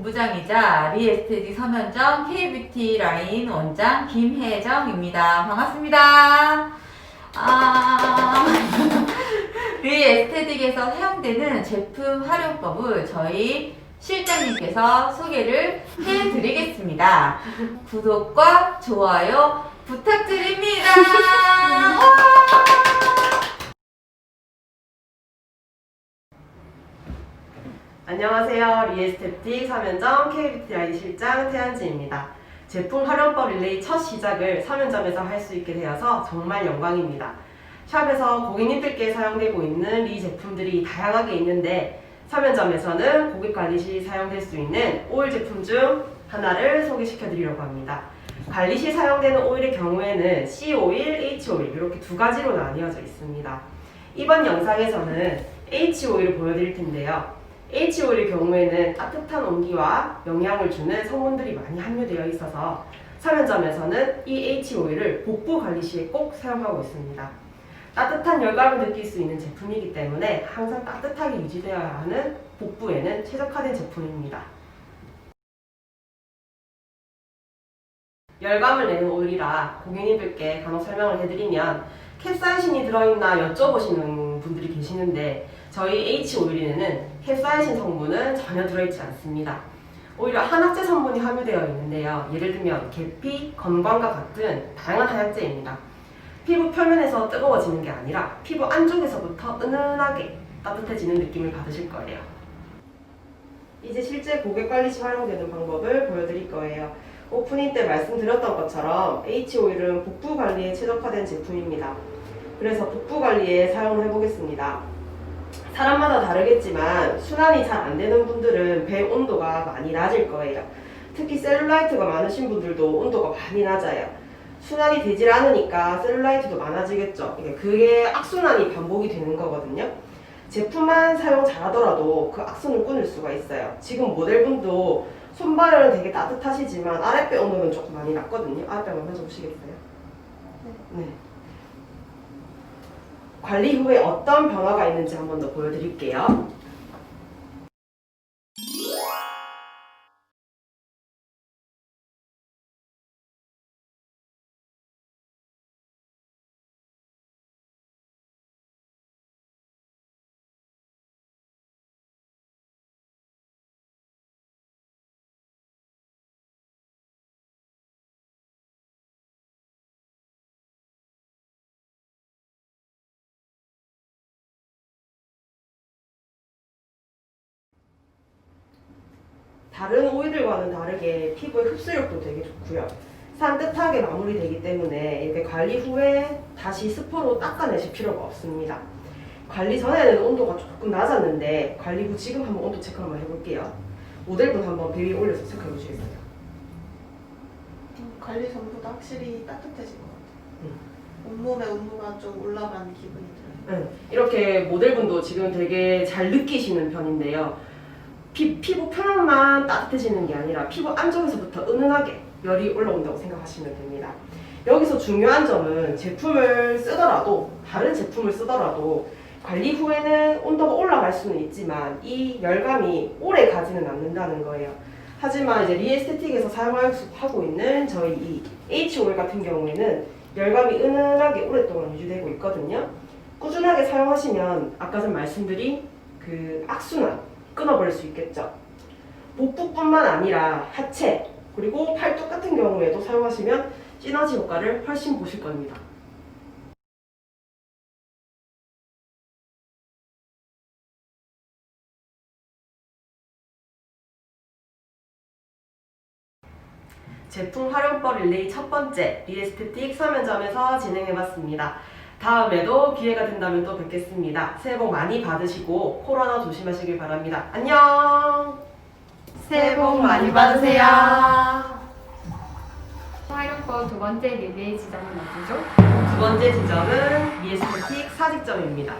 본부장이자 리에스테디 서면점 K뷰티 라인 원장 김혜정입니다. 반갑습니다. 아, 리에스테틱에서 사용되는 제품 활용법을 저희 실장님께서 소개를 해드리겠습니다. 구독과 좋아요 부탁드립니다. 안녕하세요. 리에스테틱 3연점 K뷰티 라인 실장 태한지입니다. 제품 활용법 릴레이 첫 시작을 3연점에서 할 수 있게 되어서 정말 영광입니다. 샵에서 고객님들께 사용되고 있는 리 제품들이 다양하게 있는데 3연점에서는 고객 관리 시 사용될 수 있는 오일 제품 중 하나를 소개시켜 드리려고 합니다. 관리 시 사용되는 오일의 경우에는 C 오일, H 오일 이렇게 두 가지로 나뉘어져 있습니다. 이번 영상에서는 H 오일을 보여드릴 텐데요. H 오일의 경우에는 따뜻한 온기와 영향을 주는 성분들이 많이 함유되어 있어서 사면점에서는 이 H 오일을 복부 관리 시에 꼭 사용하고 있습니다. 따뜻한 열감을 느낄 수 있는 제품이기 때문에 항상 따뜻하게 유지되어야 하는 복부에는 최적화된 제품입니다. 열감을 내는 오일이라 고객님들께 간혹 설명을 해드리면 캡사이신이 들어있나 여쭤보시는 분들이 계시는데 저희 H 오일에는 캡사이신 성분은 전혀 들어있지 않습니다. 오히려 한약재 성분이 함유되어 있는데요. 예를 들면 계피, 건광과 같은 다양한 한약재입니다. 피부 표면에서 뜨거워지는 게 아니라 피부 안쪽에서부터 은은하게 따뜻해지는 느낌을 받으실 거예요. 이제 실제 고객 관리 시 활용되는 방법을 보여드릴 거예요. 오프닝 때 말씀드렸던 것처럼 H 오일은 복부 관리에 최적화된 제품입니다. 그래서 복부 관리에 사용을 해보겠습니다. 사람마다 다르겠지만 순환이 잘 안 되는 분들은 배 온도가 많이 낮을 거예요. 특히 셀룰라이트가 많으신 분들도 온도가 많이 낮아요. 순환이 되질 않으니까 셀룰라이트도 많아지겠죠. 이게 그게 악순환이 반복이 되는 거거든요. 제품만 사용 잘하더라도 그 악순을 끊을 수가 있어요. 지금 모델분도 손발은 되게 따뜻하시지만 아랫배 온도는 조금 많이 낮거든요. 아랫배 한번 해줘 보시겠어요? 네. 관리 후에 어떤 변화가 있는지 한 번 더 보여드릴게요. 다른 오일들과는 다르게 피부의 흡수력도 되게 좋고요. 산뜻하게 마무리되기 때문에 이렇게 관리 후에 다시 스포로 닦아내실 필요가 없습니다. 관리 전에는 온도가 조금 낮았는데 관리 후 지금 한번 온도 체크 한번 해볼게요. 모델분 한번 배 위에 올려서 체크해 보시겠어요? 음, 관리 전보다 확실히 따뜻해진 것 같아요. 음. 온몸에 온도가 좀 올라가는 기분이 들어요. 네, 이렇게 모델분도 지금 되게 잘 느끼시는 편인데요. 피, 피부 표면만 따뜻해지는 게 아니라 피부 안쪽에서부터 은은하게 열이 올라온다고 생각하시면 됩니다. 여기서 중요한 점은 제품을 쓰더라도 다른 제품을 쓰더라도 관리 후에는 온도가 올라갈 수는 있지만 이 열감이 오래 가지는 않는다는 거예요. 하지만 이제 리에스테틱에서 사용하고 있는 저희 이 H 오일 같은 경우에는 열감이 은은하게 오랫동안 유지되고 있거든요. 꾸준하게 사용하시면 아까 전 말씀드린 그 악순환 끊어버릴 수 있겠죠. 복부뿐만 아니라 하체 그리고 팔뚝 같은 경우에도 사용하시면 시너지 효과를 훨씬 보실 겁니다. 제품 활용법 릴레이 첫 번째 리에스테틱 서면점에서 진행해봤습니다. 다음에도 기회가 된다면 또 뵙겠습니다. 새해 복 많이 받으시고 코로나 조심하시길 바랍니다. 안녕! 새해 복 많이 받으세요. 활용법 두 번째 릴레이 지점은 어디죠? 두 번째 지점은 리에스테틱 사직점입니다.